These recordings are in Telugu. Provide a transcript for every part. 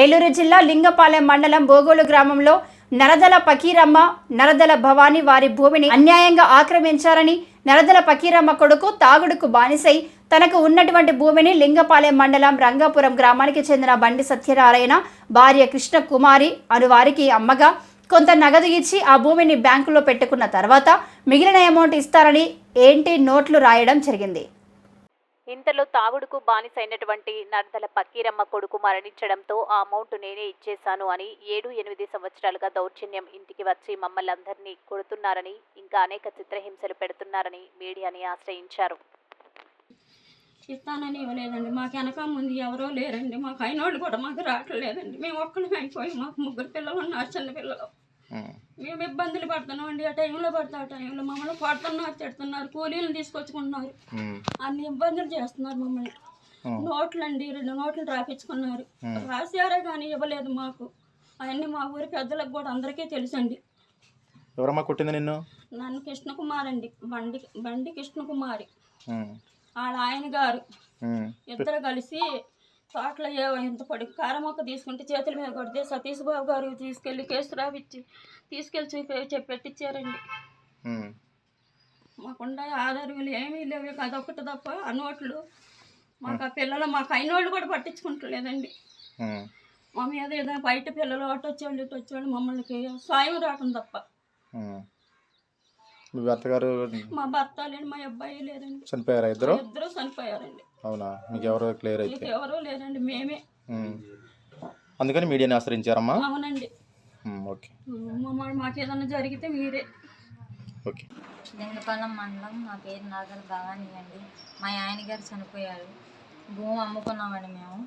ఏలూరు జిల్లా లింగపాలెం మండలం బోగోలు గ్రామంలో నరదల పకీరమ్మ నరదల భవాని వారి భూమిని అన్యాయంగా ఆక్రమించారని నరదల పకీరమ్మ కొడుకు తాగుడుకు బానిసై తనకు ఉన్నటువంటి భూమిని లింగపాలెం మండలం రంగాపురం గ్రామానికి చెందిన బండి సత్యనారాయణ భార్య కృష్ణ కుమారి అను వారికి అమ్మగా కొంత నగదు ఇచ్చి ఆ భూమిని బ్యాంకులో పెట్టుకున్న తర్వాత మిగిలిన అమౌంట్ ఇస్తారని ఏంటి నోట్లు రాయడం జరిగింది. ఇంతలో తాగుడుకు బానిసైనటువంటి నర్దల పక్కీరమ్మ కొడుకు మరణించడంతో ఆ అమౌంట్ నేనే ఇచ్చేశాను అని ఏడు ఎనిమిది సంవత్సరాలుగా దౌర్జన్యం ఇంటికి వచ్చి మమ్మల్ని అందరినీ కొడుతున్నారని ఇంకా అనేక చిత్రహింసలు పెడుతున్నారని మీడియాని ఆశ్రయించారు. ఇస్తానని ఇవ్వలేదండి. మాకు వెనక ముందు ఎవరో లేరండి. మాకు అయినోళ్ళు కూడా మాకు రావట్లేదండి. మేము ఒక్కళ్ళు అయిపోయి. మాకు ముగ్గురు పిల్లలు ఉన్నారు చిన్న పిల్లలు. మేము ఇబ్బందులు పడుతున్నాం అండి. ఆ టైంలో పడతా ఆ టైంలో మమ్మల్ని కొడుతున్నారు తిడుతున్నారు కూలీలను తీసుకొచ్చుకుంటున్నారు. అన్ని ఇబ్బందులు చేస్తున్నారు మమ్మల్ని. నోట్లు అండి రెండు నోట్లు రాపించుకున్నారు రాశారే కానీ ఇవ్వలేదు మాకు. అవన్నీ మా ఊరి పెద్దలకు కూడా అందరికీ తెలుసండి. ఎవరమ్మా కొట్టింది నిన్ను? నన్ను కృష్ణకుమార్ అండి. బండి బండి కృష్ణకుమారి. వాళ్ళ ఆయన గారు. ఇద్దరు కలిసి తోటలో ఏ ఇంత పొడి కారం మొక్క తీసుకుంటే చేతుల మీద కొడితే సతీష్ బాబు గారు తీసుకెళ్ళి కేసు రాపిచ్చి తీసుకెళ్ళి చూపి చెప్పి పెట్టించారండి ఉమ్, మాకుండా ఆధారాలు ఏమీ లేవు అదొకటి తప్ప ఆ నోట్లు మాకు ఆ పిల్లలు మాకు అయినోళ్ళు కూడా పట్టించుకుంటలేదండి. మా మీద ఏదైనా బయట పిల్లలు అటు వచ్చేవాళ్ళు ఇటు వచ్చేవాళ్ళు మమ్మల్ని సాయం రావడం తప్ప. మీ అత్తగారు మా భర్త లేడు మా అబ్బాయి లేదండి చనిపోయారా ఇద్దరు? ఇద్దరు చనిపోయారండి. అవునా? మీకు ఎవరో క్లియర్ అయితే. మీకు ఎవరూ లేరండి మేమే. ఉమ్. అందుకని మీడియాని ఆశ్రయించారమ్మా? అవునండి. Um, okay. మాకు ఏదైనా జరిగితే మీరే. ఓకే. లింగపాలెం మండలం నా పేరు నాగల భవానీ అండి. మా ఆయన గారు చనిపోయారు. భూమి అమ్ముకున్నామండి మేము.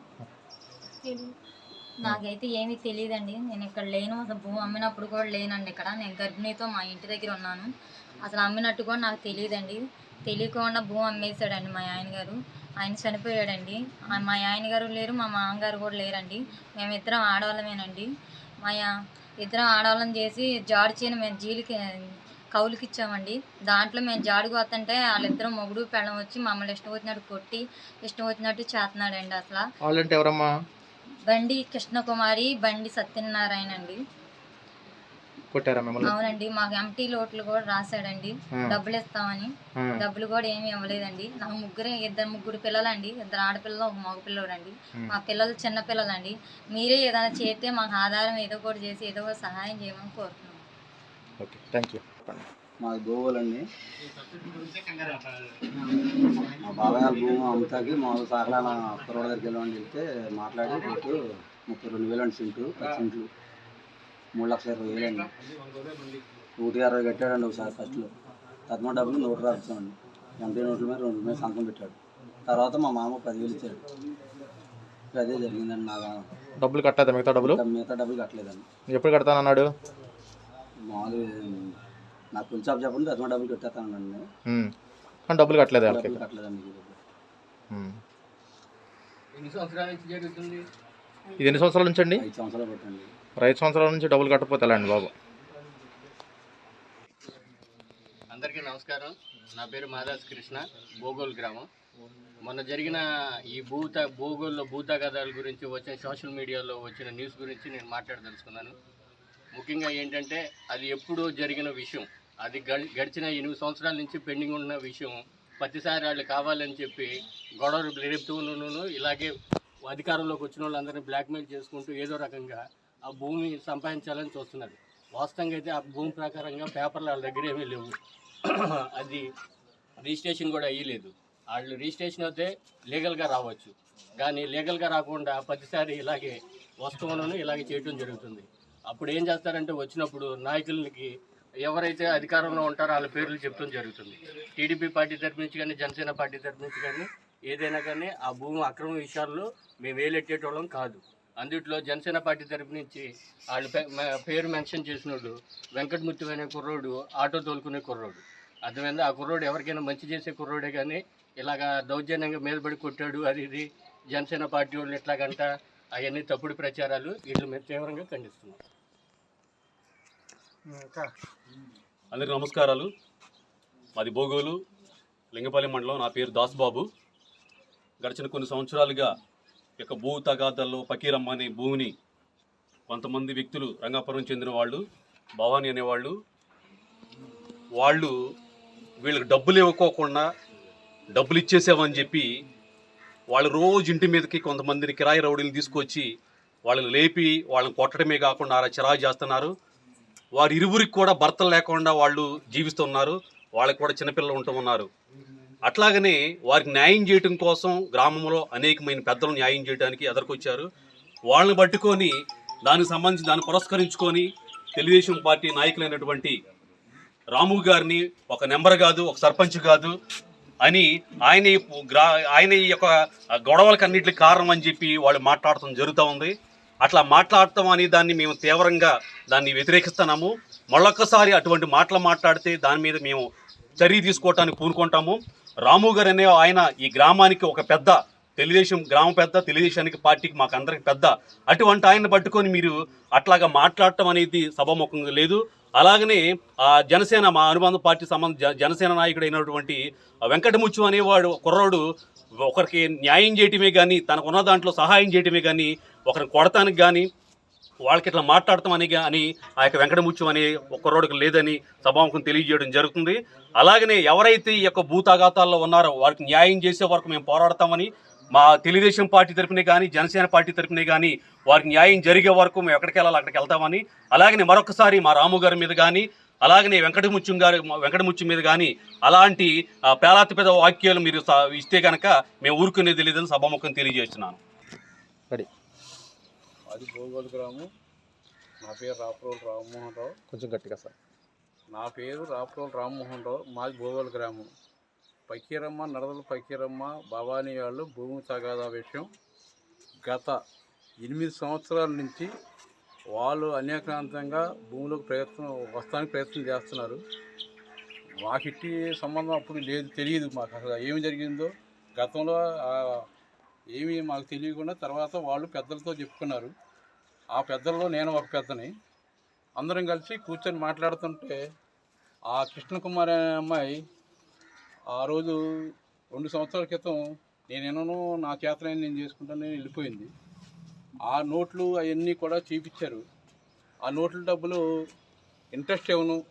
నాకైతే ఏమీ తెలియదండి. నేను ఇక్కడ లేను అసలు భూమి అమ్మినప్పుడు కూడా లేనండి ఇక్కడ. నేను గర్భిణితో మా ఇంటి దగ్గర ఉన్నాను. అసలు అమ్మినట్టు కూడా నాకు తెలియదండి. తెలియకుండా భూమి అమ్మేశాడండి మా ఆయన గారు ఆయన చనిపోయాడండి. మా ఆయన గారు లేరు మా మామగారు కూడా లేరండి. మేము ఇద్దరం ఆడవాళ్ళమేనండి. మా ఇద్దరం ఆడవాళ్ళం చేసి జాడి చేయని మేము జీలికి కౌలుకి ఇచ్చామండి. దాంట్లో మేము జాడుకు వస్తుంటే వాళ్ళిద్దరం మొగుడు పెళ్ళం వచ్చి మమ్మల్ని ఇష్టం వచ్చినట్టు కొట్టి ఇష్టం వచ్చినట్టు చేస్తున్నాడండి అసలు. బండి కృష్ణకుమారి బండి సత్యనారాయణ అండి. కొట్టారా మిమ్మల్ని? అవునండి మాకు ఎంటీ లోట్లు కూడా రాశాడండి. డబ్బులు ఇస్తామని. డబ్బులు కూడా ఏమీ ఇవ్వలేదండి. నాకు ముగ్గురు ఇద్దరు ముగ్గురు పిల్లలండి. ఇద్దరు ఆడపిల్లలు ఒక మగ పిల్లడు అండి మా పిల్లలు చిన్న పిల్లలండి. మీరే ఏదైనా చేస్తే మాకు ఆధారం ఏదో కూడా చేసి ఏదో ఒక సహాయం చేయమని కోరుతున్నాం. ఓకే థ్యాంక్ యూ చెప్పండి మా గోవులండి. మా బాబాయ్ వాళ్ళ భూమి అమ్ముతాకి మా సహలాన కుర్రోడ దగ్గరికి వెళ్ళమని చెప్తే మాట్లాడి రేటు ముప్పై రెండు వేలు అండి సింటు పది సింట్లు. మూడు లక్షల ఇరవై వేలు అండి. ఒకటి అరవై కట్టాడండి ఒకసారి ఫస్ట్లో తత్మ డబ్బులు నోటు రాపించామండి ఎంపీ నోట్ల మీద రెండు మీద సంతకం పెట్టాడు. తర్వాత మా మామ పదివేలు ఇచ్చాడు. అదే జరిగిందండి నాకు. డబ్బులు కట్టలేదా మిగతా డబ్బులు? మిగతా డబ్బులు కట్టలేదండి. ఎప్పుడు కడతానన్నాడు? మామూలుగా నాకు కొంచెం చెప్పండి తత్మ డబ్బులు కట్టేస్తానండి. కానీ డబ్బులు కట్టలేదు కట్టలేదండి ఇది ఎన్ని సంవత్సరాల నుంచి అండి ఐదు సంవత్సరాలు పట్టండి రైతు సంవత్సరాల నుంచి డబ్బులు కట్టకపోతే ఎలా అండి బాబు? అందరికీ నమస్కారం. నా పేరు మాదాస్ కృష్ణ బోగోల్ గ్రామం. మొన్న జరిగిన ఈ భూత భూగోల్లో భూతగాథల గురించి వచ్చిన సోషల్ మీడియాలో వచ్చిన న్యూస్ గురించి నేను మాట్లాడదలుచుకున్నాను. ముఖ్యంగా ఏంటంటే అది ఎప్పుడూ జరిగిన విషయం. అది గడి గడిచిన ఎనిమిది సంవత్సరాల నుంచి పెండింగ్ ఉన్న విషయం. ప్రతిసారి వాళ్ళు కావాలని చెప్పి గొడవలు రేపుతూను ఇలాగే అధికారంలోకి వచ్చిన వాళ్ళందరినీ బ్లాక్మెయిల్ చేసుకుంటూ ఏదో రకంగా ఆ భూమి సంపాదించాలని చూస్తున్నారు వాస్తవంగా అయితే ఆ భూమి ప్రకారంగా పేపర్లు వాళ్ళ దగ్గర ఏమీ లేవు. అది రిజిస్ట్రేషన్ కూడా అయ్యలేదు. వాళ్ళు రిజిస్ట్రేషన్ అయితే లీగల్గా రావచ్చు. కానీ లీగల్గా రాకుండా ప్రతిసారి ఇలాగే వస్తువులను ఇలాగే చేయటం జరుగుతుంది. అప్పుడు ఏం చేస్తారంటే వచ్చినప్పుడు నాయకులకి ఎవరైతే అధికారంలో ఉంటారో వాళ్ళ పేర్లు చెప్పడం జరుగుతుంది. టీడీపీ పార్టీ తరపు నుంచి కానీ జనసేన పార్టీ తరపు నుంచి కానీ ఏదైనా కానీ ఆ భూమి అక్రమ విషయాల్లో మేము వేలెట్టేటోళ్ళం కాదు. అందుట్లో జనసేన పార్టీ తరపు నుంచి వాళ్ళు పేరు మెన్షన్ చేసిన వాళ్ళు వెంకటమూర్తి అనే కుర్రోడు ఆటో తోలుకునే కుర్రోడు. అర్థమైంది? ఆ కుర్రోడు ఎవరికైనా మంచి చేసే కుర్రోడే కానీ ఇలాగా దౌర్జన్యంగా మీద పడి కొట్టాడు అది ఇది జనసేన పార్టీ వాళ్ళు ఎట్లాగంట అవన్నీ తప్పుడు ప్రచారాలు వీళ్ళు మేము తీవ్రంగా ఖండిస్తున్నాం. అందరికీ నమస్కారాలు. మాది బోగోలు లింగపల్లి మండలం. నా పేరు దాసుబాబు గడిచిన కొన్ని సంవత్సరాలుగా యొక్క భూ తగాదల్లో ఫకీరమ్మ అనే భూమిని కొంతమంది వ్యక్తులు రంగాపురం చెందిన వాళ్ళు భవానీ అనేవాళ్ళు వాళ్ళు వీళ్ళకి డబ్బులు ఇవ్వకోకుండా డబ్బులు ఇచ్చేసామని చెప్పి వాళ్ళు రోజు ఇంటి మీదకి కొంతమందిని కిరాయి రౌడీలు తీసుకొచ్చి వాళ్ళని లేపి వాళ్ళని కొట్టడమే కాకుండా అలా చిరాకు చేస్తున్నారు. వారి ఇరువురికి కూడా భర్తలు లేకుండా వాళ్ళు జీవిస్తున్నారు వాళ్ళకి కూడా చిన్నపిల్లలు ఉంటూ ఉన్నారు. అట్లాగనే వారికి న్యాయం చేయటం కోసం గ్రామంలో అనేకమైన పెద్దలు న్యాయం చేయడానికి ఎదుర్కొచ్చారు. వాళ్ళని పట్టుకొని దానికి సంబంధించి దాన్ని పురస్కరించుకొని తెలుగుదేశం పార్టీ నాయకులైనటువంటి రాము గారిని ఒక నెంబర్ కాదు ఒక సర్పంచ్ కాదు అని ఆయన గ్రా ఆయన ఈ యొక్క గొడవలకు అన్నింటికి కారణం అని చెప్పి వాళ్ళు మాట్లాడటం జరుగుతూ ఉంది. అట్లా మాట్లాడటం అని దాన్ని మేము తీవ్రంగా దాన్ని వ్యతిరేకిస్తున్నాము. మళ్ళొక్కసారి అటువంటి మాటలు మాట్లాడితే దాని మీద మేము చర్య తీసుకోవటానికి పూనుకుంటాము. రాము గారు అనే ఆయన ఈ గ్రామానికి ఒక పెద్ద తెలుగుదేశం గ్రామ పెద్ద తెలుగుదేశానికి పార్టీకి మాకు అందరికి పెద్ద. అటువంటి ఆయన పట్టుకొని మీరు అట్లాగా మాట్లాడటం అనేది సభాముఖంగా లేదు. అలాగనే ఆ జనసేన మా అనుబంధ పార్టీ సంబంధ జనసేన నాయకుడు అయినటువంటి వెంకటముచ్చు అనేవాడు కుర్రోడు ఒకరికి న్యాయం చేయటమే కానీ తనకున్న దాంట్లో సహాయం చేయటమే కానీ ఒకరిని కొడటానికి కానీ వాళ్ళకి ఇట్లా మాట్లాడతాం అని ఆ యొక్క వెంకటముత్యం అనే ఒక్కరోడికి లేదని సభాముఖం తెలియజేయడం జరుగుతుంది. అలాగనే ఎవరైతే ఈ యొక్క భూతాఘాతాల్లో ఉన్నారో వారికి న్యాయం చేసే వరకు మేము పోరాడతామని మా తెలుగుదేశం పార్టీ తరపునే కానీ జనసేన పార్టీ తరపునే కానీ వారికి న్యాయం జరిగే వరకు మేము ఎక్కడికి వెళ్ళాలి అక్కడికి వెళ్తామని అలాగనే మరొకసారి మా రాము గారి మీద కానీ అలాగనే వెంకటముత్యం గారి వెంకటముత్యం మీద కానీ అలాంటి పేలాతి పెద్ద వాక్యాలు మీరు ఇస్తే కనుక మేము ఊరుకునేది లేదని సభాముఖం తెలియజేస్తున్నాను. అది భోగోలు గ్రామం. నా పేరు రాప్రోల్ రామ్మోహన్ రావు. కొంచెం గట్టిగా సార్. నా పేరు రాప్రోల్ రామ్మోహన్ రావు. మాది భోగోలు గ్రామం. పకీరమ్మ నరదల పకీరమ్మ భవానీ వాళ్ళు భూమి తగాదా విషయం గత ఎనిమిది సంవత్సరాల నుంచి వాళ్ళు అనేకాంతంగా భూమిలోకి ప్రయత్నం వస్తానికి ప్రయత్నం చేస్తున్నారు. మాకు ఇట్టి సంబంధం అప్పుడు లేదు తెలియదు మాకు. అసలు ఏమి జరిగిందో గతంలో ఏమీ మాకు తెలియకుండా తర్వాత వాళ్ళు పెద్దలతో చెప్పుకున్నారు. ఆ పెద్దల్లో నేను ఒక పెద్దని. అందరం కలిసి కూర్చొని మాట్లాడుతుంటే ఆ కృష్ణకుమార్ అనే అమ్మాయి ఆ రోజు రెండు సంవత్సరాల క్రితం నేనెన్నో నా చేతనైన నేను చేసుకుంటానని వెళ్ళిపోయింది. ఆ నోట్లు అవన్నీ కూడా చూపించారు. ఆ నోట్ల డబ్బులు ఇంట్రెస్ట్ ఇవ్వను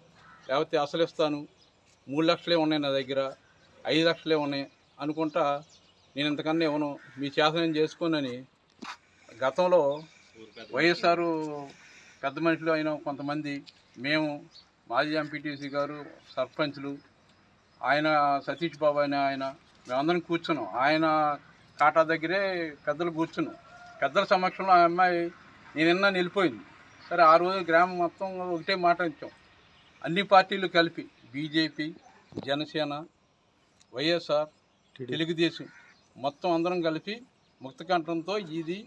లేకపోతే అసలు ఇస్తాను. మూడు లక్షలే ఉన్నాయి నా దగ్గర ఐదు లక్షలే ఉన్నాయి అనుకుంటా నేను ఇంతకన్నా ఇవ్వను మీ నేను చేసుకోనని గతంలో వైఎస్ఆర్ పెద్ద మనుషులు అయిన కొంతమంది మేము మాజీ ఎంపీటీసీ గారు సర్పంచ్లు ఆయన సతీష్ బాబు అనే ఆయన మేమందరం కూర్చున్నాం. ఆయన కాటా దగ్గరే పెద్దలు కూర్చున్నాం. పెద్దల సమక్షంలో ఆ అమ్మాయి నేను నిన్న వెళ్ళిపోయింది సరే ఆ రోజు గ్రామం మొత్తం ఒకటే మాట ఇచ్చాం. అన్ని పార్టీలు కలిపి బీజేపీ జనసేన వైఎస్ఆర్ తెలుగుదేశం మొత్తం అందరం కలిపి ముక్తకంఠంతో ఇది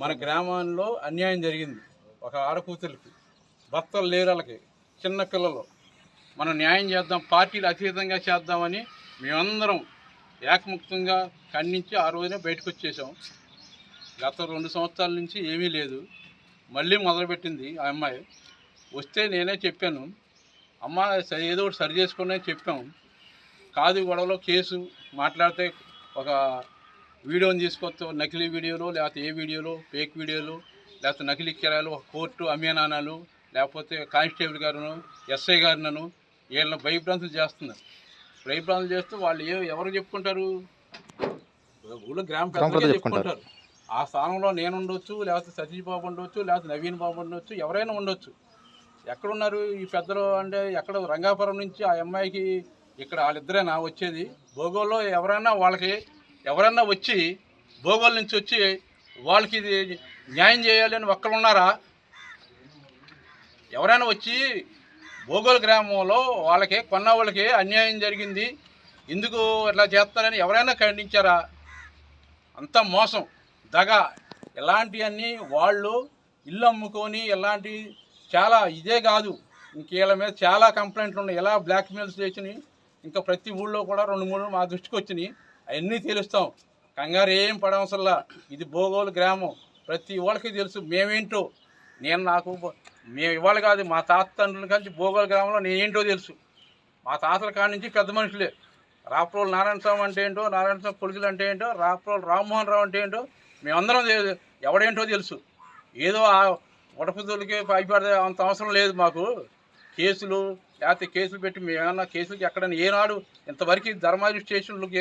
మన గ్రామంలో అన్యాయం జరిగింది. ఒక ఆడకూతురికి భర్తలు లేరు వాళ్ళకి చిన్న పిల్లలు. మనం న్యాయం చేద్దాం పార్టీలు అతీతంగా చేద్దామని మేమందరం ఏకముక్తంగా ఖండించి ఆ రోజునే బయటకు వచ్చేసాం గత రెండు సంవత్సరాల నుంచి ఏమీ లేదు. మళ్ళీ మొదలుపెట్టింది ఆ అమ్మాయి. వస్తే నేనే చెప్పాను అమ్మ సరి ఏదో ఒకటి సరి చేసుకునే చెప్పాం. కాదు గొడవలో కేసు మాట్లాడితే ఒక వీడియోని తీసుకొస్తే నకిలీ వీడియోలు లేకపోతే ఏ వీడియోలు ఫేక్ వీడియోలు లేకపోతే నకిలీ కిరాలు కోర్టు అమ్యానానాలు లేకపోతే కానిస్టేబుల్ గారును ఎస్ఐ గారినను వీళ్ళని భయభ్రాంతులు చేస్తున్నారు. భయభ్రాంతులు చేస్తూ వాళ్ళు ఏ ఎవరు చెప్పుకుంటారు? ఊళ్ళో గ్రామ పెద్దలు చెప్పుకుంటారు. చెప్పుకుంటారు. ఆ స్థానంలో నేను ఉండొచ్చు లేకపోతే సతీష్ బాబు ఉండొచ్చు లేకపోతే నవీన్ బాబు ఉండొచ్చు ఎవరైనా ఉండొచ్చు. ఎక్కడున్నారు ఈ పెద్దలు అంటే ఎక్కడ రంగాపురం నుంచి ఆ అమ్మాయికి ఇక్కడ వాళ్ళిద్దరేనా వచ్చేది? భోగోల్లో ఎవరైనా వాళ్ళకి ఎవరైనా వచ్చి భూగోళ నుంచి వచ్చి వాళ్ళకి ఇది న్యాయం చేయాలి అని ఒక్కరు ఉన్నారా? ఎవరైనా వచ్చి భోగోల్ గ్రామంలో వాళ్ళకి కొన్న వాళ్ళకి అన్యాయం జరిగింది ఎందుకు ఇట్లా చేస్తారని ఎవరైనా ఖండించారా? అంత మోసం దగ. ఇలాంటివన్నీ వాళ్ళు ఇల్లు అమ్ముకొని ఇలాంటి చాలా ఇదే కాదు. ఇంకేళ్ళ మీద చాలా కంప్లైంట్లు ఉన్నాయి. ఎలా బ్లాక్మెయిల్స్ చేసినాయి? ఇంకా ప్రతి ఊళ్ళో కూడా రెండు మూడు మా దృష్టికి వచ్చినాయి. అవన్నీ తెలుస్తాం. కంగారు ఏం పడవసల్లా ఇది భోగోలు గ్రామం. ప్రతి వాళ్ళకి తెలుసు మేమేంటో. నేను నాకు మేము ఇవాళ కాదు మా తాత తండ్రుల కలిసి భోగోలు గ్రామంలో నేనేంటో తెలుసు. మా తాతల కాడి నుంచి పెద్ద మనుషులే. రాప్రోలు నారాయణ స్వామి అంటే ఏంటో నారాయణ స్వామి కొడుకులు అంటే ఏంటో రాప్రోలు రామ్మోహన్ రావు అంటే ఏంటో మేమందరం ఎవడేంటో తెలుసు. ఏదో ఆ ఉడపుదులకి భయపడే అంత అవసరం లేదు మాకు. కేసులు లేకపోతే కేసులు పెట్టి మేమన్నా కేసులకి ఎక్కడైనా ఏనాడు ఇంతవరకు ధర్మాది స్టేషన్లకి